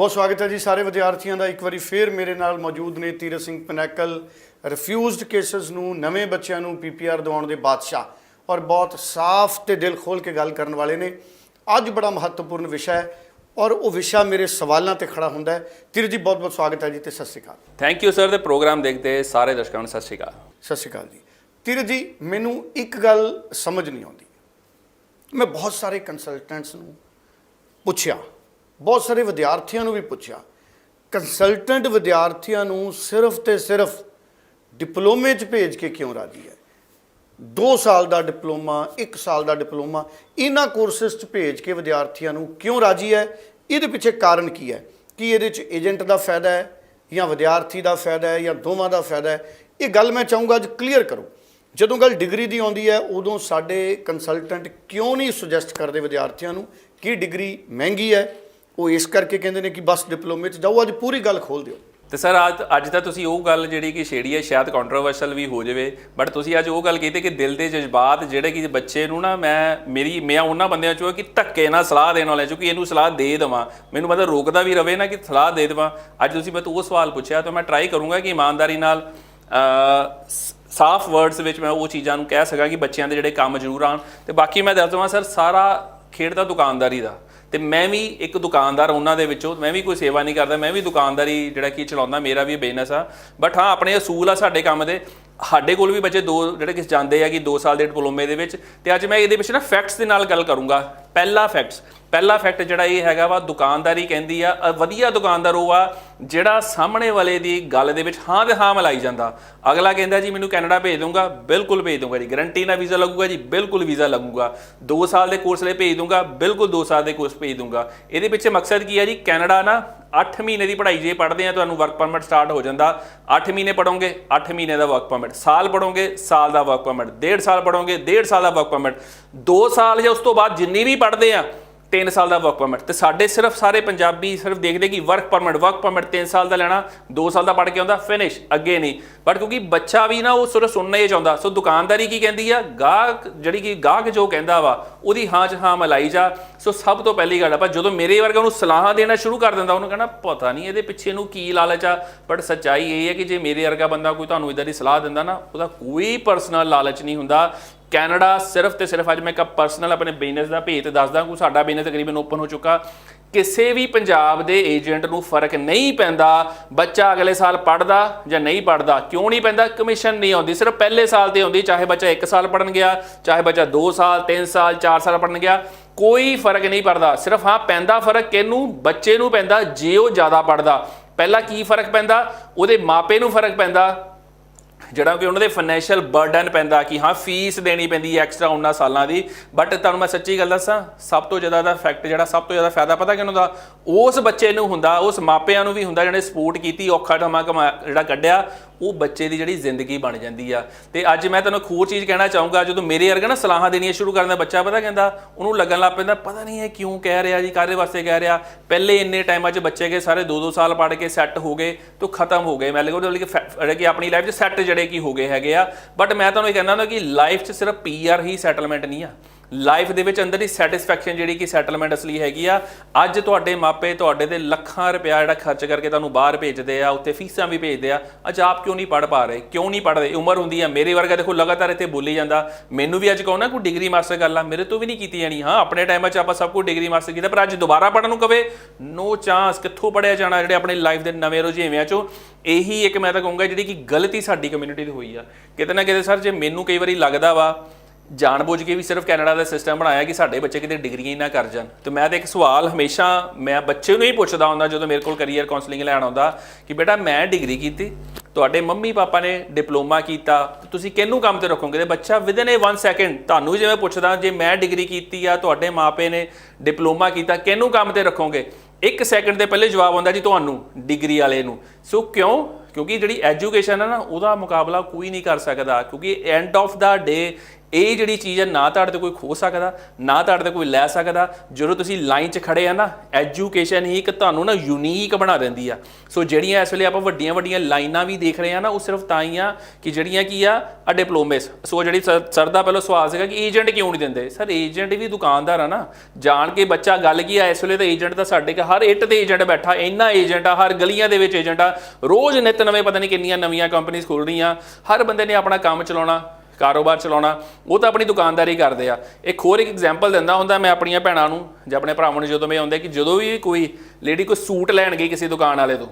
ਬਹੁਤ ਸਵਾਗਤ ਹੈ ਜੀ ਸਾਰੇ ਵਿਦਿਆਰਥੀਆਂ ਦਾ। ਇੱਕ ਵਾਰੀ ਫੇਰ ਮੇਰੇ ਨਾਲ ਮੌਜੂਦ ਨੇ ਤੀਰਥ ਸਿੰਘ ਪਨੈਕਲ ਰਿਫਿਊਜ਼ਡ ਕੇਸਸ ਨੂੰ ਨਵੇਂ ਬੱਚਿਆਂ ਨੂੰ ਪੀਪੀਆਰ ਦਿਵਾਉਣ ਦੇ ਬਾਦਸ਼ਾਹ। ਔਰ ਬਹੁਤ ਸਾਫ਼ ਤੇ ਦਿਲ ਖੋਲ ਕੇ ਗੱਲ ਕਰਨ ਵਾਲੇ ਨੇ। ਅੱਜ ਬੜਾ ਮਹੱਤਵਪੂਰਨ ਵਿਸ਼ਾ ਹੈ ਔਰ ਉਹ ਵਿਸ਼ਾ ਮੇਰੇ ਸਵਾਲਾਂ ਤੇ ਖੜਾ ਹੁੰਦਾ ਹੈ। ਤੀਰਥ ਜੀ ਬਹੁਤ ਬਹੁਤ ਸਵਾਗਤ ਹੈ ਜੀ ਤੇ ਸਤਿ ਸ਼੍ਰੀ ਅਕਾਲ। ਥੈਂਕ ਯੂ ਸਰ ਦੇ ਪ੍ਰੋਗਰਾਮ ਦੇਖਦੇ ਸਾਰੇ ਦਰਸ਼ਕਾਂ ਨੂੰ ਸਤਿ ਸ਼੍ਰੀ ਅਕਾਲ। ਸਤਿ ਸ਼੍ਰੀ ਅਕਾਲ ਜੀ। ਤੀਰਥ ਜੀ ਮੈਨੂੰ ਇੱਕ ਗੱਲ ਸਮਝ ਨਹੀਂ ਆਉਂਦੀ। ਮੈਂ ਬਹੁਤ ਸਾਰੇ ਕੰਸਲਟੈਂਟਸ ਨੂੰ ਪੁੱਛਿਆ। ਬਹੁਤ ਸਾਰੇ ਵਿਦਿਆਰਥੀਆਂ ਨੂੰ ਵੀ ਪੁੱਛਿਆ। ਕੰਸਲਟੈਂਟ ਵਿਦਿਆਰਥੀਆਂ ਨੂੰ ਸਿਰਫ ਤੇ ਸਿਰਫ ਡਿਪਲੋਮੇ 'ਚ ਭੇਜ ਕੇ ਕਿਉਂ ਰਾਜੀ ਹੈ? 2 ਸਾਲ ਦਾ ਡਿਪਲੋਮਾ 1 ਸਾਲ ਦਾ ਡਿਪਲੋਮਾ ਇਹਨਾਂ ਕੋਰਸਸ 'ਚ ਭੇਜ ਕੇ ਵਿਦਿਆਰਥੀਆਂ ਨੂੰ ਕਿਉਂ ਰਾਜੀ ਹੈ? ਇਹਦੇ ਪਿੱਛੇ ਕਾਰਨ ਕੀ ਹੈ? ਕਿ ਇਹਦੇ 'ਚ ਏਜੰਟ ਦਾ ਫਾਇਦਾ ਹੈ ਜਾਂ ਵਿਦਿਆਰਥੀ ਦਾ ਫਾਇਦਾ ਹੈ ਜਾਂ ਦੋਵਾਂ ਦਾ ਫਾਇਦਾ ਹੈ? ਇਹ ਗੱਲ ਮੈਂ ਚਾਹੂੰਗਾ ਅੱਜ ਕਲੀਅਰ ਕਰੋ। ਜਦੋਂ ਗੱਲ ਡਿਗਰੀ ਦੀ ਆਉਂਦੀ ਹੈ, ਉਦੋਂ ਸਾਡੇ ਕੰਸਲਟੈਂਟ ਕਿਉਂ ਨਹੀਂ ਸੁਜੈਸਟ ਕਰਦੇ ਵਿਦਿਆਰਥੀਆਂ ਨੂੰ ਕਿ ਡਿਗਰੀ ਮਹਿੰਗੀ ਹੈ? ਉਹ ਇਸ ਕਰਕੇ ਕਹਿੰਦੇ ਨੇ ਕਿ ਬਸ ਡਿਪਲੋਮੇ 'ਚ ਜਾਓ, ਅੱਜ ਪੂਰੀ ਗੱਲ ਖੋਲ ਦਿਓ। ਤੇ ਸਰ, ਅੱਜ ਅੱਜ ਤਾਂ ਤੁਸੀਂ ਉਹ ਗੱਲ ਜਿਹੜੀ ਕਿ ਛੇੜੀ ਹੈ, ਸ਼ਾਇਦ ਕੰਟਰੋਵਰਸ਼ਲ ਵੀ ਹੋ ਜਾਵੇ ਬਟ ਤੁਸੀਂ ਅੱਜ ਉਹ ਗੱਲ ਕੀਤੀ ਕਿ ਦਿਲ ਦੇ ਜਜ਼ਬਾਤ ਜਿਹੜੇ ਕਿ ਬੱਚੇ ਨੂੰ ਨਾ ਮੈਂ ਮੇਰੀ ਮੈਂ ਉਹਨਾਂ ਬੰਦਿਆਂ ਚੋਂ ਕਿ ਧੱਕੇ ਨਾਲ ਸਲਾਹ ਦੇਣ ਵਾਲਿਆਂ ਚੋਂ ਕਿ ਇਹਨੂੰ ਸਲਾਹ ਦੇ ਦੇਵਾਂ। ਮੈਨੂੰ ਮਤਲਬ ਰੋਕਦਾ ਵੀ ਰਵੇ ਨਾ ਕਿ ਸਲਾਹ ਦੇ ਦੇਵਾਂ। ਅੱਜ ਤੁਸੀਂ ਮੈਨੂੰ ਉਹ ਸਵਾਲ ਪੁੱਛਿਆ, ਤਾਂ ਮੈਂ ਟਰਾਈ ਕਰੂੰਗਾ ਕਿ ਇਮਾਨਦਾਰੀ ਨਾਲ ਸਾਫ਼ ਵਰਡਸ ਵਿੱਚ ਮੈਂ ਉਹ ਚੀਜ਼ਾਂ ਨੂੰ ਕਹਿ ਸਕਾਂ ਕਿ ਬੱਚਿਆਂ ਦੇ ਜਿਹੜੇ ਕੰਮ ਜ਼ਰੂਰ ਆਉਣ। ਤੇ ਬਾਕੀ ਮੈਂ ਦੱਸ ਦਵਾਂ ਸਰ, ਸਾਰਾ ਖੇਡ ਦਾ ਦੁਕਾਨਦਾਰੀ ਦਾ। ਤੇ ਮੈਂ ਵੀ ਇੱਕ ਦੁਕਾਨਦਾਰ, ਉਹਨਾਂ ਦੇ ਵਿੱਚੋਂ ਮੈਂ ਵੀ ਕੋਈ ਸੇਵਾ ਨਹੀਂ ਕਰਦਾ, ਮੈਂ ਵੀ ਦੁਕਾਨਦਾਰੀ ਜਿਹੜਾ ਕੀ ਚਲਾਉਂਦਾ, ਮੇਰਾ ਵੀ ਬਿਜ਼ਨਸ ਆ। ਬਟ ਹਾਂ, ਆਪਣੇ ਅਸੂਲ ਆ ਸਾਡੇ ਕੰਮ ਦੇ। ਸਾਡੇ ਕੋਲ ਵੀ ਬੱਚੇ ਦੋ, ਜਿਹੜੇ ਕਿ ਜਾਂਦੇ ਆ ਕਿ 2 ਸਾਲ ਦੇ ਡਿਪਲੋਮੇ ਦੇ ਵਿੱਚ, ਤੇ ਅੱਜ ਮੈਂ ਇਹਦੇ ਵਿੱਚ ਨਾ ਫੈਕਟਸ ਦੇ ਨਾਲ ਗੱਲ ਕਰੂੰਗਾ। ਪਹਿਲਾ ਫੈਕਟਸ ਪਹਿਲਾ ਫੈਕਟ ਜਿਹੜਾ ਇਹ ਹੈਗਾ ਵਾ, ਦੁਕਾਨਦਾਰੀ ਕਹਿੰਦੀ ਆ ਵਧੀਆ ਦੁਕਾਨਦਾਰ ਉਹ ਆ, ਜਿਹੜਾ ਸਾਹਮਣੇ ਵਾਲੇ ਦੀ ਗੱਲ ਦੇ ਵਿੱਚ ਹਾਂ ਤੇ ਹਾਂ ਮਿਲਾਈ ਜਾਂਦਾ। ਅਗਲਾ ਕਹਿੰਦਾ, ਜੀ, ਮੈਨੂੰ ਕੈਨੇਡਾ ਭੇਜ ਦੂੰਗਾ ਬਿਲਕੁਲ ਭੇਜ ਦੂੰਗਾ ਜੀ। ਗਰੰਟੀ ਨਾਲ ਵੀਜ਼ਾ ਲੱਗੂਗਾ ਜੀ, ਬਿਲਕੁਲ ਵੀਜ਼ਾ ਲੱਗੂਗਾ। 2 ਸਾਲ ਦੇ ਕੋਰਸ ਲਈ ਭੇਜ ਦੂੰਗਾ ਬਿਲਕੁਲ 2 ਸਾਲ ਦੇ ਕੋਰਸ ਭੇਜ ਦੂੰਗਾ ਇਹਦੇ ਪਿੱਛੇ ਮਕਸਦ ਕੀ ਹੈ ਜੀ? ਕੈਨੇਡਾ ਨਾ 8 ਮਹੀਨੇ ਦੀ ਪੜ੍ਹਾਈ ਜੇ ਪੜ੍ਹਦੇ ਆ, ਤੁਹਾਨੂੰ ਵਰਕ ਪਰਮਿਟ ਸਟਾਰਟ ਹੋ ਜਾਂਦਾ। 8 ਮਹੀਨੇ ਪੜੋਗੇ 8 ਮਹੀਨੇ ਦਾ ਵਰਕ ਪਰਮਿਟ ਸਾਲ ਪੜੋਗੇ ਸਾਲ ਦਾ ਵਰਕ ਪਰਮਿਟ ਡੇਢ ਸਾਲ ਪੜੋਗੇ ਡੇਢ ਸਾਲ ਦਾ ਵਰਕ ਪਰਮਿਟ 2 ਸਾਲ ਜਾਂ ਉਸ ਤੋਂ ਬਾਅਦ ਜਿੰਨੀ ਵੀ ਪੜ੍ਹਦੇ ਆ 3 ਸਾਲ ਦਾ ਵਰਕ ਪਰਮਿਟ ਤੇ ਸਾਡੇ ਸਿਰਫ ਸਾਰੇ ਪੰਜਾਬੀ ਸਿਰਫ ਦੇਖਦੇ ਕਿ ਵਰਕ ਪਰਮਿਟ ਵਰਕ ਪਰਮਿਟ 3 ਸਾਲ ਦਾ ਲੈਣਾ 2 ਸਾਲ ਦਾ ਪੜ੍ਹ ਕੇ ਆਉਂਦਾ ਫਿਨਿਸ਼ ਅੱਗੇ ਨਹੀਂ। ਬਟ ਕਿਉਂਕਿ ਬੱਚਾ ਵੀ ਨਾ, ਉਹ ਸਿਰਫ ਸੁਣਨਾ ਹੀ ਚਾਹੁੰਦਾ। ਸੋ ਦੁਕਾਨਦਾਰੀ ਕੀ ਕਹਿੰਦੀ ਆ? ਗਾਹਕ, ਜਿਹੜੀ ਕਿ ਗਾਹਕ ਜੋ ਕਹਿੰਦਾ ਵਾ, ਉਹਦੀ ਹਾਂ ਚ ਹਾਂ ਮਲਾਈ ਜਾ। ਸੋ ਸਭ ਤੋਂ ਪਹਿਲੀ ਗੱਲ ਆ ਪਰ ਜਦੋਂ ਮੇਰੇ ਵਰਗਾ ਨੂੰ ਸਲਾਹਾਂ ਦੇਣਾ ਸ਼ੁਰੂ ਕਰ ਦਿੰਦਾ, ਉਹਨੂੰ ਕਹਿੰਦਾ ਪਤਾ ਨਹੀਂ ਇਹਦੇ ਪਿੱਛੇ ਨੂੰ ਕੀ ਲਾਲਚ ਆ। ਬਟ ਸੱਚਾਈ ਇਹ ਹੈ ਕਿ ਜੇ ਮੇਰੇ ਵਰਗਾ ਬੰਦਾ ਕੋਈ ਤੁਹਾਨੂੰ ਇਦਾਂ ਦੀ ਸਲਾਹ ਦਿੰਦਾ ਨਾ, ਉਹਦਾ ਕੋਈ ਪਰਸਨਲ ਲਾਲਚ ਨਹੀਂ ਹੁੰਦਾ। ਕੈਨੇਡਾ ਸਿਰਫ ਤੇ ਸਿਰਫ ਅੱਜ ਮੈਂ ਇੱਕ ਪਰਸਨਲ ਆਪਣੇ ਬਿਜ਼ਨਸ ਦਾ ਭੇਤ ਦੱਸਦਾ ਕਿ ਸਾਡਾ ਬਿਜ਼ਨਸ ਤਕਰੀਬਨ ਓਪਨ ਹੋ ਚੁੱਕਾ। ਕਿਸੇ ਵੀ ਪੰਜਾਬ ਦੇ ਏਜੰਟ ਨੂੰ ਫ਼ਰਕ ਨਹੀਂ ਪੈਂਦਾ, ਬੱਚਾ ਅਗਲੇ ਸਾਲ ਪੜਦਾ ਜਾਂ ਨਹੀਂ ਪੜਦਾ ਕਿਉਂ ਨਹੀਂ ਪੈਂਦਾ? ਕਮਿਸ਼ਨ ਨਹੀਂ ਆਉਂਦੀ, ਸਿਰਫ ਪਹਿਲੇ ਸਾਲ ਤੇ ਆਉਂਦੀ, ਚਾਹੇ ਬੱਚਾ 1 ਸਾਲ ਪੜਨ ਗਿਆ, ਚਾਹੇ ਬੱਚਾ 2 ਸਾਲ 3 ਸਾਲ 4 ਸਾਲ ਪੜਨ ਗਿਆ, ਕੋਈ ਫ਼ਰਕ ਨਹੀਂ ਪੜਦਾ ਸਿਰਫ ਹਾਂ, ਪੈਂਦਾ ਫ਼ਰਕ ਕਿਹਨੂੰ? ਬੱਚੇ ਨੂੰ ਪੈਂਦਾ, ਜੇ ਉਹ ਜ਼ਿਆਦਾ ਪੜਦਾ ਪਹਿਲਾਂ ਕੀ ਫ਼ਰਕ ਪੈਂਦਾ? ਉਹਦੇ ਮਾਪੇ ਨੂੰ ਫ਼ਰਕ ਪੈਂਦਾ। ਜਿਹੜਾ ਕਿ ਉਹਨਾਂ ਦੇ ਫਾਈਨੈਂਸ਼ੀਅਲ ਬਰਡਨ ਪੈਂਦਾ ਕਿ ਹਾਂ ਫੀਸ ਦੇਣੀ ਪੈਂਦੀ ਹੈ ਐਕਸਟਰਾ ਉਹਨਾਂ ਸਾਲਾਂ ਦੀ। ਬਟ ਤੁਹਾਨੂੰ ਮੈਂ ਸੱਚੀ ਗੱਲ ਦੱਸਾਂ, ਸਭ ਤੋਂ ਜ਼ਿਆਦਾ ਦਾ ਫੈਕਟ ਜਿਹੜਾ ਸਭ ਤੋਂ ਜ਼ਿਆਦਾ ਫਾਇਦਾ ਪਤਾ ਕਿਹਨੂੰ ਦਾ? ਉਸ ਬੱਚੇ ਨੂੰ ਹੁੰਦਾ, ਉਸ ਮਾਪਿਆਂ ਨੂੰ ਵੀ ਹੁੰਦਾ, ਜਿਹਨੇ ਸਪੋਰਟ ਕੀਤੀ, ਔਖਾ ਢਮਾ ਕਮਾ ਜਿਹੜਾ ਕੱਢਿਆ। ਉਹ ਬੱਚੇ ਦੀ ਜਿਹੜੀ ਜ਼ਿੰਦਗੀ ਬਣ ਜਾਂਦੀ ਆ। ਤੇ ਅੱਜ ਮੈਂ ਤੁਹਾਨੂੰ ਖੂਰ ਚੀਜ਼ ਕਹਿਣਾ ਚਾਹੂੰਗਾ, ਜਦੋਂ ਮੇਰੇ ਵਰਗਾ ਨਾ ਸਲਾਹਾਂ ਦੇਣੀਆਂ ਸ਼ੁਰੂ ਕਰਦਾ ਬੱਚਾ ਪਤਾ ਕਹਿੰਦਾ, ਉਹਨੂੰ ਲੱਗਣ ਲੱਗ ਪੈਂਦਾ, ਪਤਾ ਨਹੀਂ ਇਹ ਕਿਉਂ ਕਹਿ ਰਿਹਾ ਜੀ, ਕਾਹਦੇ ਵਾਸਤੇ ਕਹਿ ਰਿਹਾ। ਪਹਿਲੇ ਇੰਨੇ ਟਾਈਮਾਂ 'ਚ ਬੱਚੇ ਕੇ ਸਾਰੇ 2-2 ਸਾਲ ਪੜ੍ਹ ਕੇ ਸੈੱਟ ਹੋ ਗਏ, ਤੋਂ ਖਤਮ ਹੋ ਗਏ। ਮੈਂ ਲੱਗਦਾ ਕਿ ਫੈ- ਜਿਹੜੇ ਕਿ ਆਪਣੀ ਲਾਈਫ 'ਚ ਸੈੱਟ ਜਿਹੜੇ ਕੀ ਹੋ ਗਏ ਹੈਗੇ ਆ। ਬਟ ਮੈਂ ਤੁਹਾਨੂੰ ਇਹ ਕਹਿੰਦਾ ਹੁੰਦਾ ਕਿ ਲਾਈਫ 'ਚ ਸਿਰਫ ਪੀਆਰ ਹੀ ਸੈਟਲਮੈਂਟ ਨਹੀਂ ਆ। ਲਾਈਫ ਦੇ ਵਿੱਚ ਅੰਦਰ ਦੀ ਸੈਟੀਸਫੈਕਸ਼ਨ ਜਿਹੜੀ ਕਿ ਸੈਟਲਮੈਂਟ ਅਸਲੀ ਹੈਗੀ ਆ। ਅੱਜ ਤੁਹਾਡੇ ਮਾਪੇ, ਤੁਹਾਡੇ ਤੇ ਲੱਖਾਂ ਰੁਪਇਆ ਜਿਹੜਾ ਖਰਚ ਕਰਕੇ ਤੁਹਾਨੂੰ ਬਾਹਰ ਭੇਜਦੇ ਆ, ਉੱਥੇ ਫੀਸਾਂ ਵੀ ਭੇਜਦੇ ਆ। ਅੱਜ ਆਪ ਕਿਉਂ ਨਹੀਂ ਪੜ ਪਾ ਰਹੇ? ਕਿਉਂ ਨਹੀਂ ਪੜਦੇ ਉਮਰ ਹੁੰਦੀ ਆ, ਮੇਰੇ ਵਰਗਾ ਦੇਖੋ ਲਗਾਤਾਰ ਇੱਥੇ ਬੋਲੀ ਜਾਂਦਾ। ਮੈਨੂੰ ਵੀ ਅੱਜ ਕਹੋ ਨਾ ਕੋਈ ਡਿਗਰੀ ਮਾਸਟਰ ਕਰ ਲਾ ਮੇਰੇ ਤੋਂ ਵੀ ਨਹੀਂ ਕੀਤੀ ਜਾਣੀ। ਹਾਂ, ਆਪਣੇ ਟਾਈਮ 'ਚ ਆਪਾਂ ਸਭ ਕੁਝ ਡਿਗਰੀ ਮਾਸਟਰ ਕੀਤਾ, ਪਰ ਅੱਜ ਦੁਬਾਰਾ ਪੜਨ ਨੂੰ ਕਵੇ ਨੋ ਚਾਂਸ ਕਿੱਥੋਂ ਪੜਿਆ ਜਾਣਾ ਜਿਹੜੇ ਆਪਣੇ ਲਾਈਫ ਦੇ ਨਵੇਂ ਰੁਝੇਵਿਆਂ 'ਚੋਂ? ਇਹੀ ਇੱਕ ਮੈਂ ਤਾਂ ਕਹੂੰਗਾ ਜਿਹੜੀ ਕਿ ਗਲਤੀ ਸਾਡੀ ਕਮਿਊਨਿਟੀ ਦੀ ਹੋਈ ਆ। ਕਿਤੇ ਨਾ ਕਿਤੇ ਸਰ, ਜੇ ਮੈਨੂੰ ਕਈ ਵਾਰੀ ਲੱਗਦਾ ਵਾ ਜਾਣਬੁੱਝ ਕੇ ਵੀ ਸਿਰਫ ਕੈਨੇਡਾ ਦਾ ਸਿਸਟਮ ਬਣਾਇਆ ਕਿ ਸਾਡੇ ਬੱਚੇ ਕਿਤੇ ਡਿਗਰੀਆਂ ਹੀ ਨਾ ਕਰ ਜਾਣ। ਤੇ ਮੈਂ ਤਾਂ ਇੱਕ ਸਵਾਲ ਹਮੇਸ਼ਾ ਮੈਂ ਬੱਚੇ ਨੂੰ ਹੀ ਪੁੱਛਦਾ ਹੁੰਦਾ ਜਦੋਂ ਮੇਰੇ ਕੋਲ ਕੈਰੀਅਰ ਕਾਉਂਸਲਿੰਗ ਲੈਣ ਆਉਂਦਾ ਕਿ ਬੇਟਾ ਮੈਂ ਡਿਗਰੀ ਕੀਤੀ, ਤੁਹਾਡੇ ਮੰਮੀ ਪਾਪਾ ਨੇ ਡਿਪਲੋਮਾ ਕੀਤਾ, ਤੁਸੀਂ ਕਿਹਨੂੰ ਕੰਮ ਤੇ ਰੱਖੋਗੇ? ਤੇ ਬੱਚਾ ਵਿਦਨ ਏ 1 ਸੈਕਿੰਡ ਤੁਹਾਨੂੰ ਜਿਵੇਂ ਪੁੱਛਦਾ, ਜੇ ਮੈਂ ਡਿਗਰੀ ਕੀਤੀ ਆ, ਤੁਹਾਡੇ ਮਾਪੇ ਨੇ ਡਿਪਲੋਮਾ ਕੀਤਾ, ਕਿਹਨੂੰ ਕੰਮ ਤੇ ਰੱਖੋਗੇ? ਇੱਕ ਸੈਕਿੰਡ ਦੇ ਪਹਿਲੇ ਜਵਾਬ ਆਉਂਦਾ ਜੀ ਤੁਹਾਨੂੰ, ਡਿਗਰੀ ਵਾਲੇ ਨੂੰ। ਸੋ ਕਿਉਂ? ਕਿਉਂਕਿ ਜਿਹੜੀ ਐਜੂਕੇਸ਼ਨ ਹੈ ਨਾ, ਉਹਦਾ ਮੁਕਾਬਲਾ ਕੋਈ ਨਹੀਂ ਕਰ ਸਕਦਾ, ਕਿਉਂਕਿ ਐਂਡ ਆਫ ਦਾ ਡੇ ਇਹ ਜਿਹੜੀ ਚੀਜ਼ ਹੈ, ਨਾ ਤੁਹਾਡੇ ਤੋਂ ਕੋਈ ਖੋ ਸਕਦਾ, ਨਾ ਤੁਹਾਡੇ ਤੋਂ ਕੋਈ ਲੈ ਸਕਦਾ। ਜਦੋਂ ਤੁਸੀਂ ਲਾਈਨ 'ਚ ਖੜੇ ਆ ਨਾ ਐਜੂਕੇਸ਼ਨ ਹੀ ਇੱਕ ਤੁਹਾਨੂੰ ਨਾ ਯੂਨੀਕ ਬਣਾ ਦਿੰਦੀ ਆ। ਸੋ ਜਿਹੜੀਆਂ ਇਸ ਵੇਲੇ ਆਪਾਂ ਵੱਡੀਆਂ ਵੱਡੀਆਂ ਲਾਈਨਾਂ ਵੀ ਦੇਖ ਰਹੇ ਆ ਨਾ, ਉਹ ਸਿਰਫ ਤਾਂ ਹੀ ਆ ਕਿ ਜਿਹੜੀਆਂ ਕੀ ਆ ਆ ਡਿਪਲੋਮੇਸ ਸੋ ਜਿਹੜੀ ਸਰ ਦਾ ਪਹਿਲਾਂ ਸਵਾਲ ਸੀਗਾ ਕਿ ਏਜੰਟ ਕਿਉਂ ਨਹੀਂ ਦਿੰਦੇ? ਸਰ ਏਜੰਟ ਵੀ ਦੁਕਾਨਦਾਰ ਆ ਨਾ। ਜਾਣ ਕੇ ਬੱਚਾ ਗੱਲ ਕੀ ਆ, ਇਸ ਵੇਲੇ ਤਾਂ ਏਜੰਟ ਤਾਂ ਸਾਡੇ ਕੇ ਹਰ ਇੱਟ ਤੇ ਏਜੰਟ ਬੈਠਾ, ਇੰਨਾ ਏਜੰਟ ਆ, ਹਰ ਗਲੀਆਂ ਦੇ ਵਿੱਚ ਏਜੰਟ ਆ। ਰੋਜ਼ ਨਿਤ ਨਵੇਂ, ਪਤਾ ਨਹੀਂ ਕਿੰਨੀਆਂ ਨਵੀਆਂ ਕੰਪਨੀਆਂ ਖੁੱਲ ਰਹੀਆਂ। ਹਰ ਬੰਦੇ ਨੇ ਆਪਣਾ ਕੰਮ ਚਲਾਉਣਾ। ਕਾਰੋਬਾਰ ਚਲਾਉਣਾ, ਉਹ ਤਾਂ ਆਪਣੀ ਦੁਕਾਨਦਾਰੀ ਕਰਦੇ ਆ। ਇੱਕ ਹੋਰ ਇੱਕ ਐਗਜ਼ਾਮਪਲ ਦਿੰਦਾ ਹੁੰਦਾ ਮੈਂ ਆਪਣੀਆਂ ਭੈਣਾਂ ਨੂੰ, ਜਾਂ ਆਪਣੇ ਭਰਾਵਾਂ ਨੂੰ ਜਦੋਂ ਮੈਂ ਆਉਂਦਾ ਕਿ ਜਦੋਂ ਵੀ ਕੋਈ ਲੇਡੀ ਕੋਈ ਸੂਟ ਲੈਣ ਗਈ ਕਿਸੇ ਦੁਕਾਨ ਵਾਲੇ ਤੋਂ,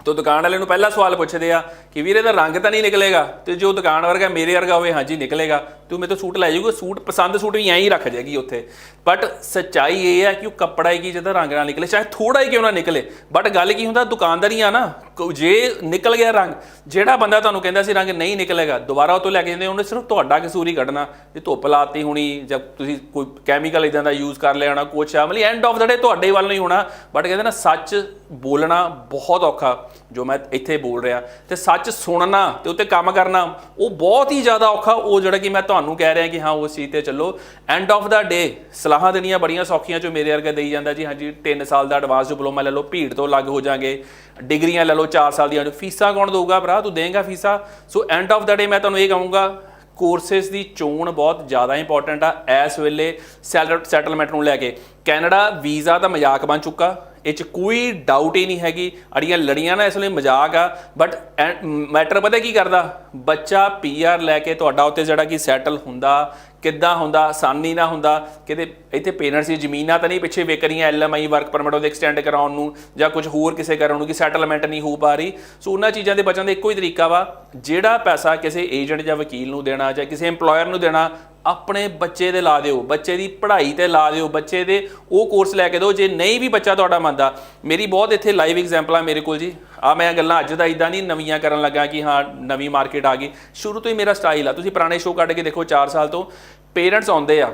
ਤੋ ਦੁਕਾਨ ਵਾਲੇ ਨੂੰ ਪਹਿਲਾ ਸਵਾਲ ਪੁੱਛਦੇ ਆ ਕਿ ਵੀਰੇ ਦਾ ਰੰਗ ਤਾਂ ਨਹੀਂ ਨਿਕਲੇਗਾ? ਤੇ ਜੋ ਦੁਕਾਨ ਵਰਗਾ ਮੇਰੇ ਵਰਗਾ ਹੋਵੇ, ਹਾਂਜੀ ਨਿਕਲੇਗਾ। ਤੂੰ ਮੇਰੇ ਤੋਂ ਸੂਟ ਲੈ ਜਾਊਗਾ, ਸੂਟ ਪਸੰਦ ਸੂਟ ਵੀ ਐਂ ਹੀ ਰੱਖ ਜਾਏਗੀ ਉੱਥੇ। ਬਟ ਸੱਚਾਈ ਇਹ ਹੈ ਕਿ ਉਹ ਕੱਪੜਾ ਹੀ ਕੀ ਜਿਹਦਾ ਰੰਗ ਨਾਲ ਨਿਕਲੇ, ਚਾਹੇ ਥੋੜਾ ਹੀ ਕਿਉਂ ਨਾ ਨਿਕਲੇ। ਬਟ ਗੱਲ ਕੀ ਹੁੰਦਾ ਦੁਕਾਨਦਾਰੀ ਆ ਨਾ ਜੇ ਨਿਕਲ ਗਿਆ ਰੰਗ, ਜਿਹੜਾ ਬੰਦਾ ਤੁਹਾਨੂੰ ਕਹਿੰਦਾ ਸੀ ਰੰਗ ਨਹੀਂ ਨਿਕਲੇਗਾ, ਦੁਬਾਰਾ ਉਹ ਤੋਂ ਲੈ ਕੇ ਜਾਂਦੇ, ਉਹਨੇ ਸਿਰਫ ਤੁਹਾਡਾ ਕਸੂਰ ਹੀ ਕੱਢਣਾ ਜੇ ਧੁੱਪ ਲਾਤੀ ਹੋਣੀ, ਜਾਂ ਤੁਸੀਂ ਕੋਈ ਕੈਮੀਕਲ ਇਦਾਂ ਦਾ ਯੂਜ਼ ਕਰ ਲਿਆ ਹੋਣਾ, ਕੁਛ ਆ, ਮਤਲਬ ਐਂਡ ਆਫ ਦਾ ਡੇ ਤੁਹਾਡੇ ਵੱਲ ਨਹੀਂ ਹੋਣਾ ਬਟ ਕਹਿੰਦੇ ਨਾ ਸੱਚ ਬੋਲਣਾ ਬਹੁਤ ਔਖਾ, ਜੋ ਮੈਂ ਇੱਥੇ ਬੋਲ ਰਿਹਾ। ਤੇ ਸੱਚ ਸੁਣਨਾ ਤੇ ਉੱਤੇ ਕੰਮ ਕਰਨਾ, ਉਹ ਬਹੁਤ ਹੀ ਜ਼ਿਆਦਾ ਔਖਾ, ਉਹ ਜਿਹੜਾ ਕਿ ਮੈਂ ਤੁਹਾਨੂੰ ਕਹਿ ਰਿਹਾ ਕਿ ਹਾਂ ਉਸ ਚੀਜ਼ ਤੇ ਚੱਲੋ। ਐਂਡ ਆਫ ਦਾ ਡੇ ਸਲਾਹਾਂ ਦੇਣੀਆਂ ਬੜੀਆਂ ਸੌਖੀਆਂ ਚੋਂ ਮੇਰੇ ਵਰਗਾ ਦੇਈ ਜਾਂਦਾ ਜੀ, ਹਾਂਜੀ 3 ਸਾਲ ਦਾ ਐਡਵਾਂਸ ਡਿਪਲੋਮਾ ਲੈ ਲਓ, ਭੀੜ ਤੋਂ ਅਲੱਗ ਹੋ ਜਾਗੇ। ਡਿਗਰੀਆਂ ਲੈ ਲਓ 4 ਸਾਲ ਦੀਆਂ। ਫੀਸਾਂ ਕੌਣ ਦਊਗਾ ਭਰਾ? ਤੂੰ ਦੇਂਗਾ ਫੀਸਾਂ? ਸੋ ਐਂਡ ਆਫ ਦਾ ਡੇ ਮੈਂ ਤੁਹਾਨੂੰ ਇਹ ਕਹੂੰਗਾ ਕੋਰਸਸ ਦੀ ਚੋਣ ਬਹੁਤ ਜ਼ਿਆਦਾ ਇੰਪੋਰਟੈਂਟ ਆ ਇਸ ਵੇਲੇ ਸੈਟਲਮੈਂਟ ਨੂੰ ਲੈ ਕੇ। ਕੈਨੇਡਾ ਵੀਜ਼ਾ ਦਾ ਮਜ਼ਾਕ ਬਣ ਚੁੱਕਾ। ਇਹ ਚ ਕੋਈ ਡਾਊਟ ਹੀ ਨਹੀਂ ਹੈਗੀ। ਅੜੀਆਂ ਲੜੀਆਂ ਨਾ ਇਸ ਲਈ ਮਜ਼ਾਕ ਆ। ਬਟ ਮੈਟਰ ਪਤਾ ਕੀ ਕਰਦਾ? ਬੱਚਾ ਪੀਆਰ ਲੈ ਕੇ ਤੁਹਾਡਾ ਉੱਤੇ ਜਿਹੜਾ ਕਿ ਸੈਟਲ ਹੁੰਦਾ ਕਿੱਦਾਂ ਹੁੰਦਾ, ਆਸਾਨੀ ਨਾ ਹੁੰਦਾ, ਕਿਤੇ ਇੱਥੇ ਪੇਰੈਂਟਸ ਦੀ ਜ਼ਮੀਨਾਂ ਤਾਂ ਨਹੀਂ ਪਿੱਛੇ ਵਿਕ ਰਹੀਆਂ ਐਲਐਮਆਈ ਵਰਕ ਪਰਮਿਟ ਉਹਦੇ ਐਕਸਟੈਂਡ ਕਰਾਉਣ ਨੂੰ, ਜਾਂ ਕੁਝ ਹੋਰ ਕਿਸੇ ਕਰਨ ਨੂੰ, ਕਿ ਸੈਟਲਮੈਂਟ ਨਹੀਂ ਹੋ ਪਾ ਰਹੀ। ਸੋ ਉਹਨਾਂ ਚੀਜ਼ਾਂ ਦੇ ਬਚਣ ਦਾ ਇੱਕੋ ਹੀ ਤਰੀਕਾ ਵਾ, ਜਿਹੜਾ ਪੈਸਾ ਕਿਸੇ ਏਜੰਟ ਜਾਂ ਵਕੀਲ ਨੂੰ ਦੇਣਾ, ਜਾਂ ਕਿਸੇ EMPLOYER ਨੂੰ ਦੇਣਾ ਆਪਣੇ ਬੱਚੇ ਦੇ ਲਾ ਦਿਓ, ਬੱਚੇ ਦੀ ਪੜ੍ਹਾਈ ਤੇ ਲਾ ਦਿਓ, ਬੱਚੇ ਦੇ ਉਹ ਕੋਰਸ ਲੈ ਕੇ ਦਿਓ, ਜੇ ਨਹੀਂ ਵੀ ਬੱਚਾ ਤੁਹਾਡਾ ਮੰਨਦਾ। ਮੇਰੀ ਬਹੁਤ ਇੱਥੇ ਲਾਈਵ ਐਗਜ਼ਾਮਪਲ ਆ ਮੇਰੇ ਕੋਲ ਜੀ। ਆ ਮੈਂ ਗੱਲਾਂ ਅੱਜ ਦਾ ਇਦਾਂ ਨਹੀਂ ਨਵੀਆਂ ਕਰਨ ਲੱਗਾ ਕਿ ਹਾਂ, ਨਵੀਂ ਮਾਰਕੀਟ ਆ ਗਈ। ਸ਼ੁਰੂ ਤੋਂ ਹੀ ਮੇਰਾ ਸਟਾਈਲ ਆ। ਤੁਸੀਂ ਪੁਰਾਣੇ ਸ਼ੋਅ ਕੱਢ ਕੇ ਦੇਖੋ 4 ਸਾਲ ਤੋਂ ਪੇਰੈਂਟਸ ਆਉਂਦੇ ਆ।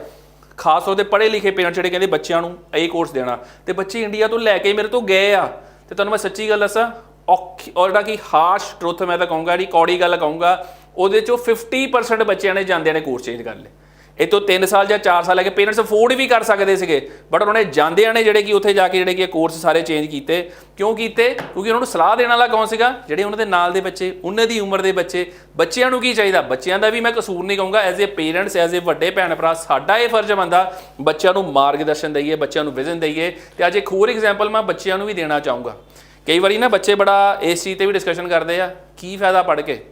ਖਾਸ ਤੌਰ ਤੇ ਪੜ੍ਹੇ ਲਿਖੇ ਪੇਰੈਂਟਸ ਜਿਹੜੇ ਕਹਿੰਦੇ ਬੱਚਿਆਂ ਨੂੰ ਇਹ ਕੋਰਸ ਦੇਣਾ। ਤੇ ਬੱਚੇ ਇੰਡੀਆ ਤੋਂ ਲੈ ਕੇ ਮੇਰੇ ਤੋਂ ਗਏ ਆ। ਤੇ ਤੁਹਾਨੂੰ ਮੈਂ ਸੱਚੀ ਗੱਲ ਦੱਸਾਂ, ਔਖੀ ਔਰ ਜਿਹੜਾ ਕਿ ਹਾਰਸ਼ ਟਰੁੱਥ ਮੈਂ ਤਾਂ ਕਹੂੰਗਾ, ਜਿਹੜੀ ਕੌੜੀ ਗੱਲ ਕਹੂੰਗਾ, ਉਹਦੇ ਚੋਂ 50% ਬੱਚਿਆਂ ਨੇ ਜਾਂਦਿਆਂ ਨੇ ਕੋਰਸ ਚੇਂਜ ਕਰ ਲਏ ਇਹ ਤੋਂ 3 ਸਾਲ ਜਾਂ 4 ਸਾਲ ਲੈ ਕੇ ਪੇਰੈਂਟਸ ਅਫੋਰਡ ਵੀ ਕਰ ਸਕਦੇ ਸੀਗੇ ਬਟ ਉਹਨਾਂ ਨੇ ਜਾਂਦਿਆਂ ਨੇ ਜਿਹੜੇ ਕਿ ਉੱਥੇ ਜਾ ਕੇ ਜਿਹੜੇ ਕਿ ਕੋਰਸ ਸਾਰੇ ਚੇਂਜ ਕੀਤੇ। ਕਿਉਂ ਕੀਤੇ? ਕਿਉਂਕਿ ਉਹਨਾਂ ਨੂੰ ਸਲਾਹ ਦੇਣ ਵਾਲਾ ਕੌਣ ਸੀਗਾ? ਜਿਹੜੇ ਉਹਨਾਂ ਦੇ ਨਾਲ ਦੇ ਬੱਚੇ, ਉਹਨਾਂ ਦੀ ਉਮਰ ਦੇ ਬੱਚੇ। ਬੱਚਿਆਂ ਨੂੰ ਕੀ ਚਾਹੀਦਾ? ਬੱਚਿਆਂ ਦਾ ਵੀ ਮੈਂ ਕਸੂਰ ਨਹੀਂ ਕਹੂੰਗਾ as a parents as a ਵੱਡੇ ਭੈਣ ਭਰਾ, ਸਾਡਾ ਇਹ ਫਰਜ਼ ਬਣਦਾ, ਬੱਚਿਆਂ ਨੂੰ ਮਾਰਗਦਰਸ਼ਨ ਦਈਏ, ਬੱਚਿਆਂ ਨੂੰ ਵਿਜ਼ਨ ਦਈਏ। ਤੇ ਅੱਜ ਇੱਕ ਹੋਰ ਐਗਜ਼ਾਮਪਲ ਮੈਂ ਬੱਚਿਆਂ ਨੂੰ ਵੀ ਦੇਣਾ ਚਾਹੂੰਗਾ। ਕਈ ਵਾਰੀ ਨਾ ਬੱਚੇ ਬੜਾ ਇਸ ਚੀਜ਼ ਤੇ ਵੀ ਡਿਸਕਸ਼ਨ ਕਰਦੇ ਆ, ਕੀ ਫਾਇਦਾ ਪੜ੍ਹ ਕੇ?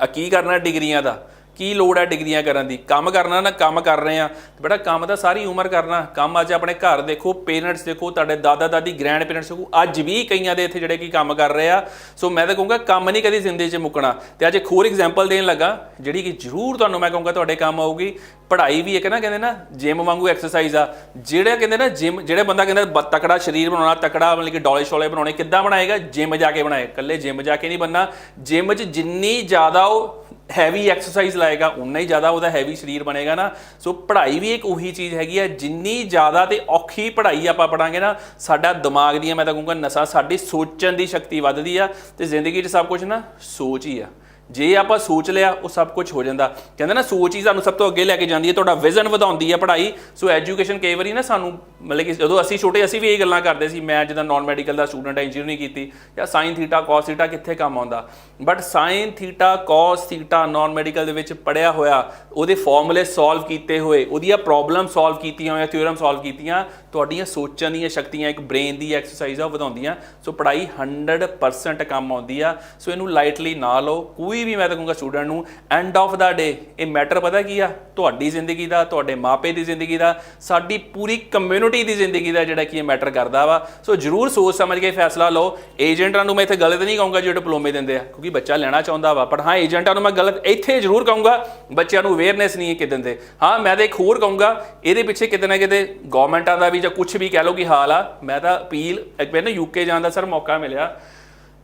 ਆ ਕੀ ਕਰਨਾ ਡਿਗਰੀਆਂ ਦਾ? ਕੀ ਲੋੜ ਹੈ ਡਿਗਰੀਆਂ ਕਰਨ ਦੀ? ਕੰਮ ਕਰਨਾ ਨਾ ਕੰਮ ਕਰ ਰਹੇ ਆ ਤੇ ਬੇਟਾ, ਕੰਮ ਤਾਂ ਸਾਰੀ ਉਮਰ ਕਰਨਾ। ਕੰਮ ਅੱਜ ਆਪਣੇ ਘਰ ਦੇਖੋ ਪੇਰੈਂਟਸ ਦੇਖੋ, ਤੁਹਾਡੇ ਦਾਦਾ ਦਾਦੀ ਗ੍ਰੈਂਡ ਪੇਰੈਂਟਸ ਦੇਖੋ, ਅੱਜ ਵੀ ਕਈਆਂ ਦੇ ਇੱਥੇ ਜਿਹੜੇ ਕੀ ਕੰਮ ਕਰ ਰਹੇ ਆ। ਸੋ ਮੈਂ ਤਾਂ ਕਹੂੰਗਾ ਕੰਮ ਨਹੀਂ ਕਦੀ ਜ਼ਿੰਦਗੀ 'ਚ ਮੁੱਕਣਾ। ਤੇ ਅੱਜ ਇੱਕ ਹੋਰ ਐਗਜ਼ਾਮਪਲ ਦੇਣ ਲੱਗਾ, ਜਿਹੜੀ ਕਿ ਜ਼ਰੂਰ ਤੁਹਾਨੂੰ ਮੈਂ ਕਹੂੰਗਾ ਤੁਹਾਡੇ ਕੰਮ ਆਊਗੀ। ਪੜ੍ਹਾਈ ਵੀ ਇੱਕ ਨਾ ਕਹਿੰਦੇ ਨਾ ਜਿਮ ਵਾਂਗੂ ਐਕਸਰਸਾਈਜ਼ ਆ। ਜਿਹੜਾ ਕਹਿੰਦੇ ਨਾ ਜਿਮ ਜਿਹੜੇ ਬੰਦਾ ਕਹਿੰਦਾ ਬ- ਤਕੜਾ ਸਰੀਰ ਬਣਾਉਣਾ, ਤਕੜਾ ਮਤਲਬ ਕਿ ਡੋਲੇ ਸ਼ੋਲੇ ਬਣਾਉਣੇ, ਕਿੱਦਾਂ ਬਣਾਏਗਾ? ਜਿਮ ਜਾ ਕੇ ਬਣਾਏ। ਇਕੱਲੇ ਜਿਮ ਜਾ ਕੇ ਨਹੀਂ ਬੰਨਾ ਜਿਮ 'ਚ ਜਿੰਨੀ ਜ਼ਿਆਦਾ ਉਹ ਹੈਵੀ ਐਕਸਰਸਾਈਜ਼ ਲਾਏਗਾ ਉਨਾ ਹੀ ਜ਼ਿਆਦਾ ਉਹਦਾ ਹੈਵੀ ਸਰੀਰ ਬਣੇਗਾ ਨਾ। ਸੋ ਪੜ੍ਹਾਈ ਵੀ ਇੱਕ ਉਹੀ ਚੀਜ਼ ਹੈਗੀ ਹੈ ਜਿੰਨੀ ਜ਼ਿਆਦਾ ਤੇ ਔਖੀ ਪੜ੍ਹਾਈ ਆਪਾਂ ਪੜਾਂਗੇ ਨਾ, ਸਾਡਾ ਦਿਮਾਗ ਦੀਆਂ ਮੈਂ ਤਾਂ ਕਹੂੰਗਾ ਨਸਾਂ, ਸਾਡੀ ਸੋਚਣ ਦੀ ਸ਼ਕਤੀ ਵੱਧਦੀ ਆ, ਤੇ ਜ਼ਿੰਦਗੀ 'ਚ ਸਭ ਕੁਝ ਨਾ ਸੋਚ ਹੀ ਆ। ਜੇ ਆਪਾਂ ਸੋਚ ਲਿਆ, ਉਹ ਸਭ ਕੁਝ ਹੋ ਜਾਂਦਾ। ਕਹਿੰਦੇ ਨਾ, ਸੋਚ ਹੀ ਸਾਨੂੰ ਸਭ ਤੋਂ ਅੱਗੇ ਲੈ ਕੇ ਜਾਂਦੀ ਹੈ, ਤੁਹਾਡਾ ਵਿਜ਼ਨ ਵਧਾਉਂਦੀ ਹੈ ਪੜ੍ਹਾਈ। ਸੋ ਐਜੂਕੇਸ਼ਨ ਕਈ ਵਾਰੀ ਨਾ ਸਾਨੂੰ, ਮਤਲਬ ਕਿ ਜਦੋਂ ਅਸੀਂ ਛੋਟੇ, ਅਸੀਂ ਵੀ ਇਹ ਗੱਲਾਂ ਕਰਦੇ ਸੀ, ਮੈਂ ਜਦੋਂ ਨਾਨ ਮੈਡੀਕਲ ਦਾ ਸਟੂਡੈਂਟ ਹੈ ਇੰਜੀਨੀਅਰਿੰਗ ਕੀਤੀ, ਜਾਂ ਸਾਈਨ ਥੀਟਾ ਕੋਸ ਥੀਟਾ ਕਿੱਥੇ ਕੰਮ ਆਉਂਦਾ? But sine theta cos theta non medical ਦੇ ਵਿੱਚ ਪੜਿਆ ਹੋਇਆ, ਉਹਦੇ ਫਾਰਮੂਲੇ ਸੋਲਵ ਕੀਤੇ ਹੋਏ, ਉਹਦੀਆਂ ਪ੍ਰੋਬਲਮ ਸੋਲਵ ਕੀਤੀਆਂ ਹੋਈਆਂ ਥਿਊਰਮ ਸੋਲਵ ਕੀਤੀਆਂ ਤੁਹਾਡੀਆਂ ਸੋਚਣ ਦੀਆਂ ਸ਼ਕਤੀਆਂ, ਇੱਕ ਬ੍ਰੇਨ ਦੀ ਐਕਸਰਸਾਈਜ਼ ਆ, ਉਹ ਵਧਾਉਂਦੀਆਂ। ਸੋ ਪੜ੍ਹਾਈ 100% ਕੰਮ ਆਉਂਦੀ ਆ। ਸੋ ਇਹਨੂੰ ਲਾਈਟਲੀ ਨਾ ਲਓ। ਕੋਈ ਵੀ, ਮੈਂ ਤਾਂ ਕਹੂੰਗਾ ਸਟੂਡੈਂਟ ਨੂੰ ਐਂਡ ਆਫ ਦਾ ਡੇ ਇਹ ਮੈਟਰ ਪਤਾ ਕੀ ਆ? ਤੁਹਾਡੀ ਜ਼ਿੰਦਗੀ ਦਾ, ਤੁਹਾਡੇ ਮਾਪੇ ਦੀ ਜ਼ਿੰਦਗੀ ਦਾ, ਸਾਡੀ ਪੂਰੀ ਕਮਿਊਨਿਟੀ ਦੀ ਜ਼ਿੰਦਗੀ ਦਾ ਜਿਹੜਾ ਕੀ ਇਹ ਮੈਟਰ ਕਰਦਾ ਵਾ। ਸੋ ਜਰੂਰ ਸੋਚ ਸਮਝ ਕੇ ਫੈਸਲਾ ਲਓ। ਏਜੰਟਾਂ ਨੂੰ ਮੈਂ ਇੱਥੇ ਗਲਤ ਨਹੀਂ ਕਹੂੰਗਾ ਜਿਹੜੇ ਡਿਪਲੋਮੇ ਦਿੰਦੇ ਆ, ਕਿਉਂਕਿ ਬੱਚਾ ਲੈਣਾ ਚਾਹੁੰਦਾ ਵਾ। ਪਰ ਹਾਂ ਏਜੰਟਾਂ ਨੂੰ ਮੈਂ ਗਲਤ ਇੱਥੇ ਜਰੂਰ ਕਹੂੰਗਾ, ਬੱਚਿਆਂ ਨੂੰ ਅਵੇਅਰਨੈਸ ਨਹੀਂ ਕਿ ਦਿੰਦੇ। ਹਾਂ, ਮੈਂ ਤਾਂ ਇੱਕ ਹੋਰ ਕਹੂੰਗਾ, ਇਹਦੇ ਪਿੱਛੇ ਕਿਤੇ ਨਾ ਕਿਤੇ ਗਵਰਨਮੈਂਟਾਂ ਦਾ ਵੀ ਜਾਂ ਕੁਝ ਵੀ ਕਹਿ ਲਓ ਕਿ ਹਾਲ ਆ, ਮੈਂ ਤਾਂ ਅਪੀਲ, ਇੱਕ ਵਾਰ ਨਾ ਯੂਕੇ ਜਾਣ ਦਾ ਸਰ ਮੌਕਾ ਮਿਲਿਆ।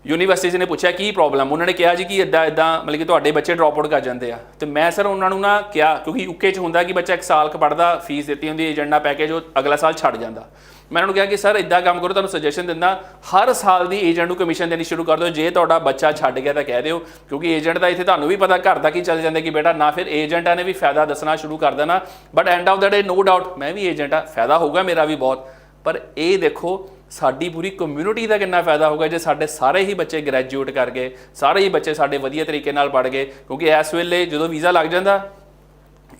ਯੂਨੀਵਰਸਿਟੀ ਨੇ ਪੁੱਛਿਆ, ਕੀ ਪ੍ਰੋਬਲਮ ਉਹਨਾਂ ਨੇ ਕਿਹਾ ਜੀ ਕਿ ਇਦਾਂ ਇਦਾਂ ਮਤਲਬ ਕਿ ਤੁਹਾਡੇ ਬੱਚੇ ਡ੍ਰੌਪ ਆਊਟ ਕਰ ਜਾਂਦੇ ਆ। ਤੇ ਮੈਂ ਸਰ ਉਹਨਾਂ ਨੂੰ ਨਾ ਕਿਹਾ, ਕਿਉਂਕਿ ਯੂਕੇ 'ਚ ਹੁੰਦਾ ਕਿ ਬੱਚਾ ਇੱਕ ਸਾਲ ਕ ਪੜਦਾ ਫੀਸ ਦਿੱਤੀ ਹੁੰਦੀ ਏਜੰਡਾ ਪੈਕੇਜ ਉਹ ਅਗਲਾ ਸਾਲ ਛੱਡ ਜਾਂਦਾ। ਮੈਂ ਉਹਨਾਂ ਨੂੰ ਕਿਹਾ ਕਿ ਸਰ ਇਦਾਂ ਕੰਮ ਕਰੋ, ਤੁਹਾਨੂੰ ਸੁਜੈਸ਼ਨ ਦਿੰਦਾ। ਹਰ ਸਾਲ ਦੀ ਏਜੰਟ ਨੂੰ ਕਮਿਸ਼ਨ ਦੇਣੀ ਸ਼ੁਰੂ ਕਰ ਦਿਓ। ਜੇ ਤੁਹਾਡਾ ਬੱਚਾ ਛੱਡ ਗਿਆ ਤਾਂ ਕਹਿ ਦਿਓ, ਕਿਉਂਕਿ ਏਜੰਟ ਦਾ ਇੱਥੇ ਤੁਹਾਨੂੰ ਵੀ ਪਤਾ, ਘਰ ਦਾ ਕੀ ਚੱਲ ਜਾਂਦਾ ਕਿ ਬੇਟਾ, ਨਾ ਫਿਰ ਏਜੰਟਾਂ ਨੇ ਵੀ ਫਾਇਦਾ ਦੱਸਣਾ ਸ਼ੁਰੂ ਕਰ ਦੇਣਾ। But end of the day no doubt ਮੈਂ ਵੀ ਏਜੰਟ ਆ, ਫਾਇਦਾ ਹੋਊਗਾ ਮੇਰਾ ਵੀ ਬਹੁਤ। ਪਰ ਇਹ ਦੇਖੋ, ਸਾਡੀ ਪੂਰੀ ਕਮਿਊਨਿਟੀ ਦਾ ਕਿੰਨਾ ਫਾਇਦਾ ਹੋਊਗਾ ਜੇ ਸਾਡੇ ਸਾਰੇ ਹੀ ਬੱਚੇ ਗ੍ਰੈਜੂਏਟ ਕਰ ਗਏ, ਸਾਰੇ ਹੀ ਬੱਚੇ ਸਾਡੇ ਵਧੀਆ ਤਰੀਕੇ ਨਾਲ ਪੜ੍ਹ ਗਏ। ਕਿਉਂਕਿ ਇਸ ਵੇਲੇ ਜਦੋਂ ਵੀਜ਼ਾ ਲੱਗ ਜਾਂਦਾ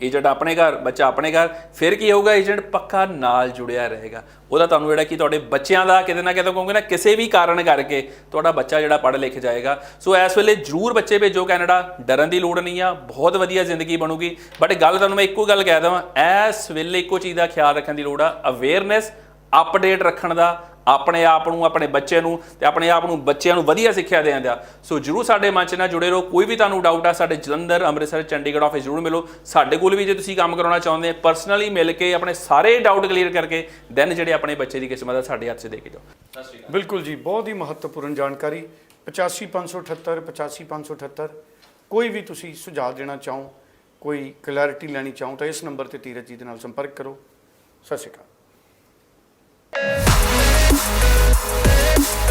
ਏਜੰਟ ਆਪਣੇ ਘਰ, ਬੱਚਾ ਆਪਣੇ ਘਰ, ਫਿਰ ਕੀ ਹੋਊਗਾ? ਏਜੰਟ ਪੱਕਾ ਨਾਲ ਜੁੜਿਆ ਰਹੇਗਾ। ਉਹਦਾ ਤੁਹਾਨੂੰ ਜਿਹੜਾ ਕਿ ਤੁਹਾਡੇ ਬੱਚਿਆਂ ਦਾ ਕਿਤੇ ਨਾ ਕਿਤੇ ਕਹੋਗੇ ਨਾ, ਕਿਸੇ ਵੀ ਕਾਰਨ ਕਰਕੇ ਤੁਹਾਡਾ ਬੱਚਾ ਜਿਹੜਾ ਪੜ੍ਹ ਲਿਖ ਜਾਏਗਾ। ਸੋ ਇਸ ਵੇਲੇ ਜਰੂਰ ਬੱਚੇ ਭੇਜੋ ਕੈਨੇਡਾ, ਡਰਨ ਦੀ ਲੋੜ ਨਹੀਂ ਆ, ਬਹੁਤ ਵਧੀਆ ਜ਼ਿੰਦਗੀ ਬਣੂਗੀ। ਬਟ ਗੱਲ ਤੁਹਾਨੂੰ ਮੈਂ ਇੱਕੋ ਗੱਲ ਕਹਿ ਦਵਾਂ, ਇਸ ਵੇਲੇ ਇੱਕੋ ਚੀਜ਼ ਦਾ ਖਿਆਲ ਰੱਖਣ ਦੀ ਲੋੜ ਆ ਅਵੇਅਰਨੈਸ ਅਪਡੇਟ ਰੱਖਣ ਦਾ ਆਪਣੇ ਆਪ ਨੂੰ, ਆਪਣੇ ਬੱਚੇ ਨੂੰ ਤੇ ਆਪਣੇ ਆਪ ਨੂੰ ਬੱਚਿਆਂ ਨੂੰ ਵਧੀਆ ਸਿੱਖਿਆ ਦੇਣ ਦਾ। ਸੋ ਜਰੂਰ ਸਾਡੇ ਮੰਚ ਨਾਲ ਜੁੜੇ ਰਹੋ। ਕੋਈ ਵੀ ਤੁਹਾਨੂੰ ਡਾਊਟ ਆ, ਸਾਡੇ ਜਲੰਧਰ, ਅੰਮ੍ਰਿਤਸਰ, ਚੰਡੀਗੜ੍ਹ ਆਫਿਸ ਜਰੂਰ ਮਿਲੋ। ਸਾਡੇ ਕੋਲ ਵੀ ਜੇ ਤੁਸੀਂ ਕੰਮ ਕਰਾਉਣਾ ਚਾਹੁੰਦੇ ਆ ਪਰਸਨਲੀ ਮਿਲ ਕੇ ਆਪਣੇ ਸਾਰੇ ਡਾਊਟ ਕਲੀਅਰ ਕਰਕੇ ਦੈਨ ਜਿਹੜੇ ਆਪਣੇ ਬੱਚੇ ਦੀ ਕਿਸਮਤ ਆ, ਸਾਡੇ ਹੱਥ 'ਚ ਦੇ ਕੇ ਜਾਓ। ਬਿਲਕੁਲ ਜੀ, ਬਹੁਤ ਹੀ ਮਹੱਤਵਪੂਰਨ ਜਾਣਕਾਰੀ। 85578 85578 ਕੋਈ ਵੀ ਤੁਸੀਂ ਸੁਝਾਅ ਦੇਣਾ ਚਾਹੋ, ਕੋਈ ਕਲੈਰਿਟੀ ਲੈਣੀ ਚਾਹੋ, ਤਾਂ ਇਸ ਨੰਬਰ ਤੇ ਧੀਰਜ ਜੀ ਦੇ ਨਾਲ ਸੰਪਰਕ ਕਰੋ। ਸਤਿ ਸ਼੍ਰੀ ਅਕਾਲ। We'll